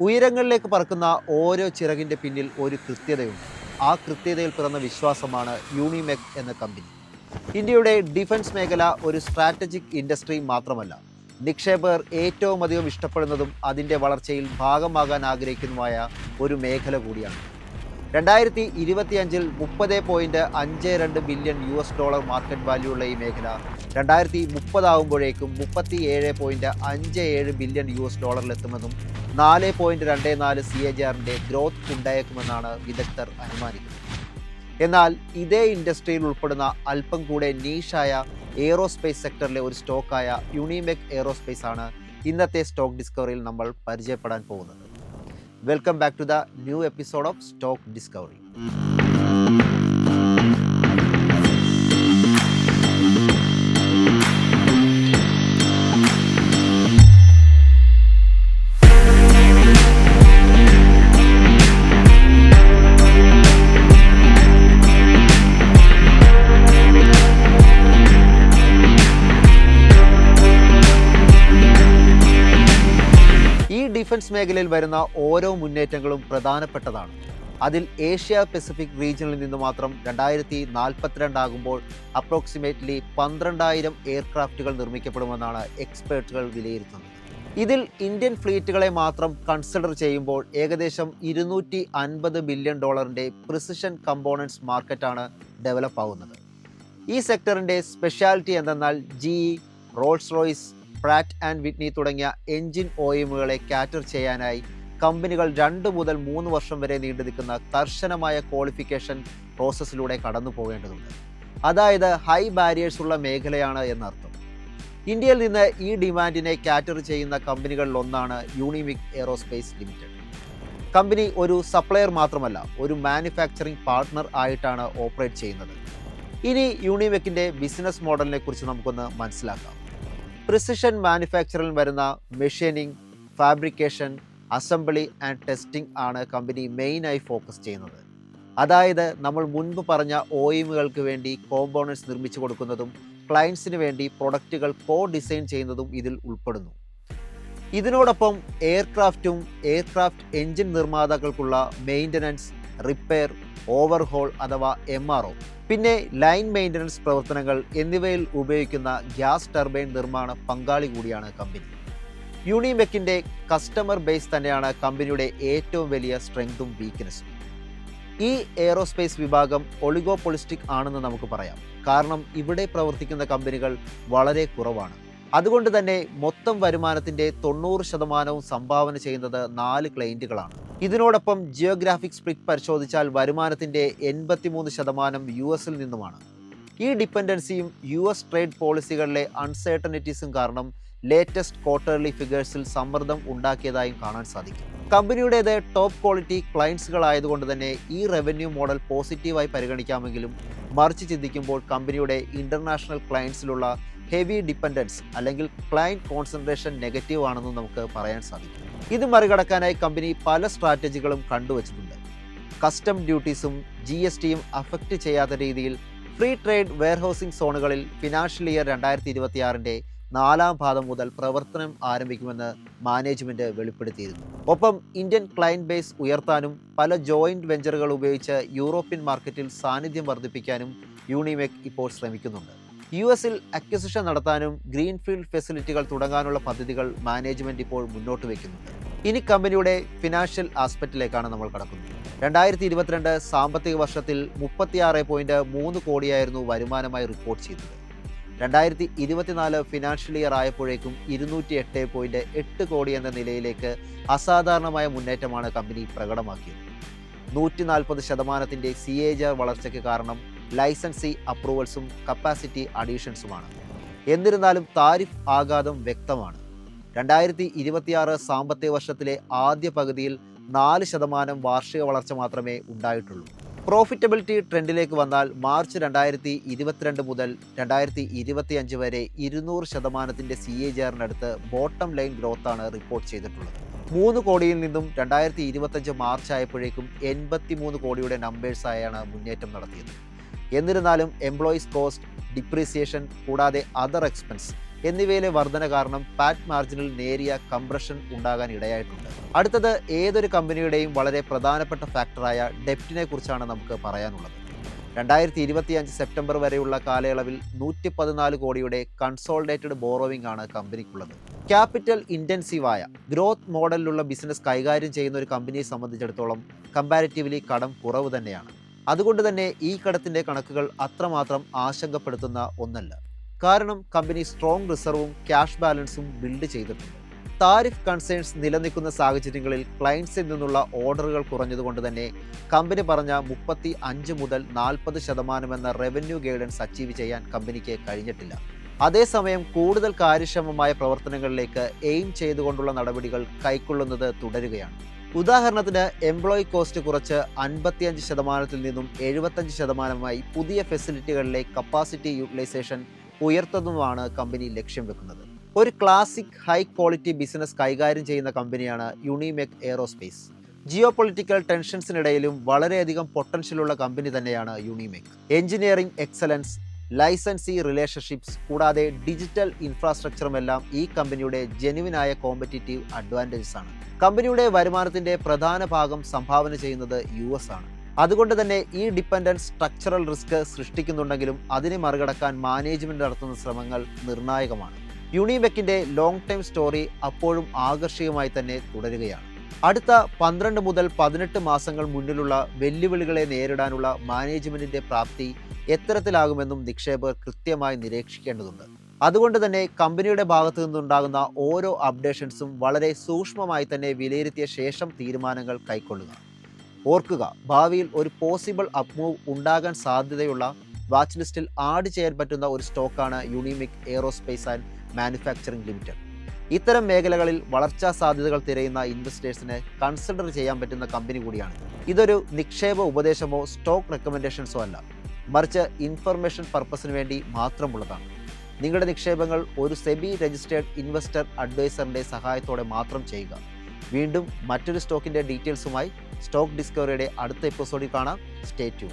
ഉയരങ്ങളിലേക്ക് പറക്കുന്ന ഓരോ ചിറകിന്റെ പിന്നിൽ ഒരു കൃത്യതയുണ്ട്. ആ കൃത്യതയിൽ പിറന്ന വിശ്വാസമാണ് യൂണിമെക് എന്ന കമ്പനി. ഇന്ത്യയുടെ ഡിഫൻസ് മേഖല ഒരു സ്ട്രാറ്റജിക് ഇൻഡസ്ട്രി മാത്രമല്ല. നിക്ഷേപകർ ഏറ്റവും അധികം ഇഷ്ടപ്പെടുന്നതും അതിന്റെ വളർച്ചയിൽ ഭാഗമാകാൻ ആഗ്രഹിക്കുന്നതുമായ ഒരു മേഖല കൂടിയാണ്. രണ്ടായിരത്തി ഇരുപത്തിയഞ്ചിൽ മുപ്പത് പോയിന്റ് അഞ്ച് രണ്ട് billion U S dollar market value ഉള്ള ഈ മേഖല രണ്ടായിരത്തി മുപ്പതാകുമ്പോഴേക്കും മുപ്പത്തി ഏഴ് പോയിന്റ് അഞ്ച് ഏഴ് ബില്യൺ യു എസ് ഡോളറിലെത്തുമെന്നും നാല് പോയിന്റ് രണ്ട് നാല് സി എ ജി ആറിന്റെ ഗ്രോത്ത് ഉണ്ടായേക്കുമെന്നാണ് വിദഗ്ധർ അനുമാനിക്കുന്നത്. എന്നാൽ ഇതേ ഇൻഡസ്ട്രിയിൽ ഉൾപ്പെടുന്ന അല്പം കൂടെ നീഷായ എയ്റോസ്പേസ് സെക്ടറിലെ ഒരു സ്റ്റോക്കായ യുണിമെക് എയ്റോസ്പേസ് ആണ് ഇന്നത്തെ സ്റ്റോക്ക് ഡിസ്കവറിയിൽ നമ്മൾ പരിചയപ്പെടാൻ പോകുന്നത്. Welcome back to the new episode of Stock Discovery. Defence മേഖലയിൽ വരുന്ന ഓരോ മുന്നേറ്റങ്ങളും പ്രധാനപ്പെട്ടതാണ്. അതിൽ ഏഷ്യ പസഫിക് റീജിയനിൽ നിന്ന് മാത്രം രണ്ടായിരത്തി നാൽപ്പത്തിരണ്ടാകുമ്പോൾ അപ്രോക്സിമേറ്റ്ലി പന്ത്രണ്ടായിരം എയർക്രാഫ്റ്റുകൾ നിർമ്മിക്കപ്പെടുമെന്നാണ് എക്സ്പേർട്ടുകൾ വിലയിരുത്തുന്നത്. ഇതിൽ ഇന്ത്യൻ ഫ്ലീറ്റുകളെ മാത്രം കൺസിഡർ ചെയ്യുമ്പോൾ ഏകദേശം ഇരുന്നൂറ്റി അൻപത് ബില്യൺ ഡോളറിന്റെ പ്രിസിഷൻ കമ്പോണൻസ് മാർക്കറ്റാണ് ഡെവലപ്പ് ആവുന്നത് ഈ സെക്ടറിന്റെ സ്പെഷ്യാലിറ്റി എന്തെന്നാൽ GE Rolls Royce Pratt and Whitney തുടങ്ങിയ എഞ്ചിൻ ഓയിമുകളെ കാറ്റർ ചെയ്യാനായി കമ്പനികൾ രണ്ട് മുതൽ മൂന്ന് വർഷം വരെ നീണ്ടു നിൽക്കുന്ന കർശനമായ ക്വാളിഫിക്കേഷൻ പ്രോസസ്സിലൂടെ കടന്നു പോകേണ്ടതുണ്ട്. അതായത് ഹൈ ബാരിയേഴ്സ് ഉള്ള മേഖലയാണ് എന്നർത്ഥം. ഇന്ത്യയിൽ നിന്ന് ഈ ഡിമാൻഡിനെ കാറ്റർ ചെയ്യുന്ന കമ്പനികളിൽ ഒന്നാണ് യൂണിമിക് എയറോസ്പേസ് ലിമിറ്റഡ് കമ്പനി ഒരു സപ്ലയർ മാത്രമല്ല ഒരു മാനുഫാക്ചറിംഗ് പാർട്ട്ണർ ആയിട്ടാണ് ഓപ്പറേറ്റ് ചെയ്യുന്നത്. ഇനി യൂണിമെക്കിന്റെ ബിസിനസ് മോഡലിനെ കുറിച്ച് നമുക്കൊന്ന് മനസ്സിലാക്കാം. പ്രിസിഷൻ മാനുഫാക്ചറിൽ വരുന്ന machining fabrication assembly and testing ആണ് കമ്പനി മെയിനായി ഫോക്കസ് ചെയ്യുന്നത്. അതായത് നമ്മൾ മുൻപ് പറഞ്ഞ ഒ എമ്മുകൾക്ക് വേണ്ടി കോമ്പോണൻസ് നിർമ്മിച്ചു കൊടുക്കുന്നതും ക്ലയൻസിന് വേണ്ടി പ്രൊഡക്റ്റുകൾ കോ ഡിസൈൻ ചെയ്യുന്നതും ഇതിൽ ഉൾപ്പെടുന്നു. ഇതിനോടൊപ്പം എയർക്രാഫ്റ്റും എയർക്രാഫ്റ്റ് എഞ്ചിൻ നിർമ്മാതാക്കൾക്കുള്ള മെയിന്റനൻസ് റിപ്പയർ ഓവർഹോൾ അഥവാ എം ആർ ഒ പിന്നെ ലൈൻ മെയിന്റനൻസ് പ്രവർത്തനങ്ങൾ എന്നിവയിൽ ഉപയോഗിക്കുന്ന ഗ്യാസ് ടർബൈൻ നിർമ്മാണ പങ്കാളി കൂടിയാണ് കമ്പനി. യൂണിമെക്കിന്റെ കസ്റ്റമർ ബേസ് തന്നെയാണ് കമ്പനിയുടെ ഏറ്റവും വലിയ സ്ട്രെങ്തും വീക്ക്നെസ്സും ഈ എയറോസ്പേസ് വിഭാഗം ഒളിഗോപൊളിസ്റ്റിക് ആണെന്ന് നമുക്ക് പറയാം. കാരണം ഇവിടെ പ്രവർത്തിക്കുന്ന കമ്പനികൾ വളരെ കുറവാണ്. അതുകൊണ്ട് തന്നെ മൊത്തം വരുമാനത്തിന്റെ തൊണ്ണൂറ് ശതമാനവും സംഭാവന ചെയ്യുന്നത് നാല് ക്ലയന്റുകളാണ് ഇതിനോടൊപ്പം ജിയോഗ്രാഫിക് സ്പ്ലിറ്റ് പരിശോധിച്ചാൽ വരുമാനത്തിന്റെ എൺപത്തിമൂന്ന് ശതമാനം യു എസിൽ നിന്നുമാണ്. ഈ ഡിപ്പെൻഡൻസിയും യു എസ് ട്രേഡ് പോളിസികളിലെ അൺസേർട്ടനിറ്റീസും കാരണം ലേറ്റസ്റ്റ് ക്വാർട്ടർലി ഫിഗേഴ്സിൽ സമ്മർദ്ദം ഉണ്ടാക്കിയതായും കാണാൻ സാധിക്കും. കമ്പനിയുടേത് ടോപ്പ് ക്വാളിറ്റി ക്ലയൻസുകളായതുകൊണ്ട് തന്നെ ഈ റവന്യൂ മോഡൽ പോസിറ്റീവായി പരിഗണിക്കാമെങ്കിലും മറിച്ച് ചിന്തിക്കുമ്പോൾ കമ്പനിയുടെ ഇന്റർനാഷണൽ ക്ലയൻസിലുള്ള ഹെവി ഡിപ്പെൻഡൻസ് അല്ലെങ്കിൽ ക്ലയന്റ് കോൺസെൻട്രേഷൻ നെഗറ്റീവ് ആണെന്ന് നമുക്ക് പറയാൻ സാധിക്കും. ഇത് മറികടക്കാനായി കമ്പനി പല സ്ട്രാറ്റജികളും കണ്ടുവച്ചിട്ടുണ്ട്. കസ്റ്റം ഡ്യൂട്ടീസും ജി എസ് ടിയും അഫക്റ്റ് ചെയ്യാത്ത രീതിയിൽ ഫ്രീ ട്രേഡ് വെയർഹൗസിംഗ് സോണുകളിൽ ഫിനാൻഷ്യൽ ഇയർ രണ്ടായിരത്തി ഇരുപത്തിയാറിന്റെ നാലാം പാദം മുതൽ പ്രവർത്തനം ആരംഭിക്കുമെന്ന് മാനേജ്മെന്റ് വെളിപ്പെടുത്തിയിരുന്നു. ഒപ്പം ഇന്ത്യൻ ക്ലയന്റ് ബേസ് ഉയർത്താനും പല ജോയിന്റ് വെഞ്ചറുകൾ ഉപയോഗിച്ച് യൂറോപ്യൻ മാർക്കറ്റിൽ സാന്നിധ്യം വർദ്ധിപ്പിക്കാനും യൂണിമെക് ഇപ്പോൾ ശ്രമിക്കുന്നുണ്ട്. യു എസിൽ അക്വസിഷൻ നടത്താനും ഗ്രീൻഫീൽഡ് ഫെസിലിറ്റികൾ തുടങ്ങാനുള്ള പദ്ധതികൾ മാനേജ്മെന്റ് ഇപ്പോൾ മുന്നോട്ട് വയ്ക്കുന്നുണ്ട് ഇനി കമ്പനിയുടെ ഫിനാൻഷ്യൽ ആസ്പെക്റ്റിലേക്കാണ് നമ്മൾ കടക്കുന്നത്. രണ്ടായിരത്തി ഇരുപത്തിരണ്ട് സാമ്പത്തിക വർഷത്തിൽ മുപ്പത്തിയാറ് പോയിന്റ് മൂന്ന് കോടിയായിരുന്നു വരുമാനമായി റിപ്പോർട്ട് ചെയ്തത്. രണ്ടായിരത്തി ഇരുപത്തിനാല് ഫിനാൻഷ്യൽ ഇയർ ആയപ്പോഴേക്കും ഇരുന്നൂറ്റി എട്ട് പോയിന്റ് എട്ട് കോടി എന്ന നിലയിലേക്ക് അസാധാരണമായ മുന്നേറ്റമാണ് കമ്പനി പ്രകടമാക്കിയത്. നൂറ്റി നാൽപ്പത് ശതമാനത്തിന്റെ സി എ ജി ആർ വളർച്ചയ്ക്ക് കാരണം ലൈസൻസി അപ്രൂവൽസും കപ്പാസിറ്റി അഡീഷൻസുമാണ്. എന്നിരുന്നാലും താരിഫ് ആഘാതം വ്യക്തമാണ്. രണ്ടായിരത്തി ഇരുപത്തിയാറ് സാമ്പത്തിക വർഷത്തിലെ ആദ്യ പകുതിയിൽ നാല് ശതമാനം വാർഷിക വളർച്ച മാത്രമേ ഉണ്ടായിട്ടുള്ളൂ. പ്രോഫിറ്റബിലിറ്റി ട്രെൻഡിലേക്ക് വന്നാൽ മാർച്ച് രണ്ടായിരത്തി ഇരുപത്തിരണ്ട് മുതൽ രണ്ടായിരത്തി ഇരുപത്തിയഞ്ച് വരെ ഇരുന്നൂറ് ശതമാനത്തിന്റെ സി എ ജി ആറിനടുത്ത് ബോട്ടം ലൈൻ ഗ്രോത്താണ് റിപ്പോർട്ട് ചെയ്തിട്ടുള്ളത്. മൂന്ന് കോടിയിൽ നിന്നും രണ്ടായിരത്തി ഇരുപത്തഞ്ച് മാർച്ച് ആയപ്പോഴേക്കും എൺപത്തി മൂന്ന് കോടിയുടെ നമ്പേഴ്സായാണ് മുന്നേറ്റം നടത്തിയത്. എന്നിരുന്നാലും എംപ്ലോയീസ് കോസ്റ്റ് ഡിപ്രീസിയേഷൻ കൂടാതെ അതർ എക്സ്പെൻസ് എന്നിവയിലെ വർധന കാരണം പാറ്റ് മാർജിനിൽ നേരിയ കംപ്രഷൻ ഉണ്ടാകാൻ ഇടയായിട്ടുണ്ട്. അടുത്തത് ഏതൊരു കമ്പനിയുടെയും വളരെ പ്രധാനപ്പെട്ട ഫാക്ടറായ ഡെപ്റ്റിനെ കുറിച്ചാണ് നമുക്ക് പറയാനുള്ളത്. രണ്ടായിരത്തി ഇരുപത്തിയഞ്ച് സെപ്റ്റംബർ വരെയുള്ള കാലയളവിൽ നൂറ്റി പതിനാല് കോടിയുടെ കൺസോൾഡേറ്റഡ് ബോറോവിംഗ് ആണ് കമ്പനിക്കുള്ളത്. ക്യാപിറ്റൽ ഇന്റൻസീവായ ഗ്രോത്ത് മോഡലിലുള്ള ബിസിനസ് കൈകാര്യം ചെയ്യുന്ന ഒരു കമ്പനിയെ സംബന്ധിച്ചിടത്തോളം കമ്പാരിറ്റീവ്ലി കടം കുറവ് തന്നെയാണ്. അതുകൊണ്ട് തന്നെ ഈ കടത്തിന്റെ കണക്കുകൾ അത്രമാത്രം ആശങ്കപ്പെടുത്തുന്ന ഒന്നല്ല. കാരണം കമ്പനി സ്ട്രോങ് റിസർവും ക്യാഷ് ബാലൻസും ബിൽഡ് ചെയ്തിട്ടുണ്ട്. താരിഫ് കൺസേൺസ് നിലനിൽക്കുന്ന സാഹചര്യങ്ങളിൽ ക്ലയൻസിൽ നിന്നുള്ള ഓർഡറുകൾ കുറഞ്ഞതുകൊണ്ട് തന്നെ കമ്പനി പറഞ്ഞ മുപ്പത്തി അഞ്ച് മുതൽ നാൽപ്പത് ശതമാനം എന്ന റവന്യൂ ഗൈഡൻസ് അച്ചീവ് ചെയ്യാൻ കമ്പനിക്ക് കഴിഞ്ഞിട്ടില്ല. അതേസമയം കൂടുതൽ കാര്യക്ഷമമായ പ്രവർത്തനങ്ങളിലേക്ക് എയിം ചെയ്തുകൊണ്ടുള്ള നടപടികൾ കൈക്കൊള്ളുന്നത് തുടരുകയാണ്. ഉദാഹരണത്തിന് എംപ്ലോയി കോസ്റ്റ് കുറച്ച് അൻപത്തിയഞ്ച് ശതമാനത്തിൽ നിന്നും എഴുപത്തഞ്ച് ശതമാനമായി പുതിയ ഫെസിലിറ്റികളിലെ കപ്പാസിറ്റി യൂട്ടിലൈസേഷൻ ഉയർത്തുന്നതുമാണ് കമ്പനി ലക്ഷ്യം വെക്കുന്നത്. ഒരു ക്ലാസിക് ഹൈ ക്വാളിറ്റി ബിസിനസ് കൈകാര്യം ചെയ്യുന്ന കമ്പനിയാണ് യുണിമെക് എയറോസ്പേസ് ജിയോ പൊളിറ്റിക്കൽ ടെൻഷൻസിനിടയിലും വളരെയധികം പൊട്ടൻഷ്യലുള്ള കമ്പനി തന്നെയാണ് Unimech engineering excellence licensee relationships കൂടാതെ ഡിജിറ്റൽ ഇൻഫ്രാസ്ട്രക്ചറും എല്ലാം ഈ കമ്പനിയുടെ ജെനുവിനായ കോമ്പറ്റീറ്റീവ് അഡ്വാന്റേജസ് ആണ് കമ്പനിയുടെ വരുമാനത്തിന്റെ പ്രധാന ഭാഗം സംഭാവന ചെയ്യുന്നത് യു എസ് ആണ്. അതുകൊണ്ട് തന്നെ ഈ ഡിപ്പെൻഡൻസ് സ്ട്രക്ചറൽ റിസ്ക് സൃഷ്ടിക്കുന്നുണ്ടെങ്കിലും അതിനെ മറികടക്കാൻ മാനേജ്മെന്റ് നടത്തുന്ന ശ്രമങ്ങൾ നിർണായകമാണ്. യുണിമെക്കിന്റെ ലോങ് ടൈം സ്റ്റോറി അപ്പോഴും ആകർഷകമായി തന്നെ തുടരുകയാണ്. അടുത്ത പന്ത്രണ്ട് മുതൽ പതിനെട്ട് മാസങ്ങൾ മുന്നിലുള്ള വെല്ലുവിളികളെ നേരിടാനുള്ള മാനേജ്മെന്റിന്റെ പ്രാപ്തി എത്തരത്തിലാകുമെന്നും നിക്ഷേപകർ കൃത്യമായി നിരീക്ഷിക്കേണ്ടതുണ്ട്. അതുകൊണ്ട് തന്നെ കമ്പനിയുടെ ഭാഗത്തു നിന്നുണ്ടാകുന്ന ഓരോ അപ്ഡേഷൻസും വളരെ സൂക്ഷ്മമായി തന്നെ വിലയിരുത്തിയ ശേഷം തീരുമാനങ്ങൾ കൈക്കൊള്ളുക. ഓർക്കുക ഭാവിയിൽ ഒരു പോസിബിൾ അപ്മൂവ് ഉണ്ടാകാൻ സാധ്യതയുള്ള വാച്ച് ലിസ്റ്റിൽ ആഡ് ചെയ്യാൻ പറ്റുന്ന ഒരു സ്റ്റോക്കാണ് Unimech Aerospace and Manufacturing Limited. ഇത്തരം മേഖലകളിൽ വളർച്ചാ സാധ്യതകൾ തിരയുന്ന ഇൻവെസ്റ്റേഴ്സിനെ കൺസിഡർ ചെയ്യാൻ പറ്റുന്ന കമ്പനി കൂടിയാണ്. ഇതൊരു നിക്ഷേപ ഉപദേശമോ സ്റ്റോക്ക് റെക്കമെൻഡേഷൻസോ അല്ല. മറിച്ച് ഇൻഫർമേഷൻ പർപ്പസിന് വേണ്ടി മാത്രമുള്ളതാണ്. നിങ്ങളുടെ നിക്ഷേപങ്ങൾ ഒരു സെബി രജിസ്റ്റേർഡ് ഇൻവെസ്റ്റർ അഡ്വൈസറിന്റെ സഹായത്തോടെ മാത്രം ചെയ്യുക. വീണ്ടും മറ്റൊരു സ്റ്റോക്കിന്റെ ഡീറ്റെയിൽസുമായി സ്റ്റോക്ക് ഡിസ്കവറിയുടെ അടുത്ത എപ്പിസോഡിൽ കാണാം. Stay tune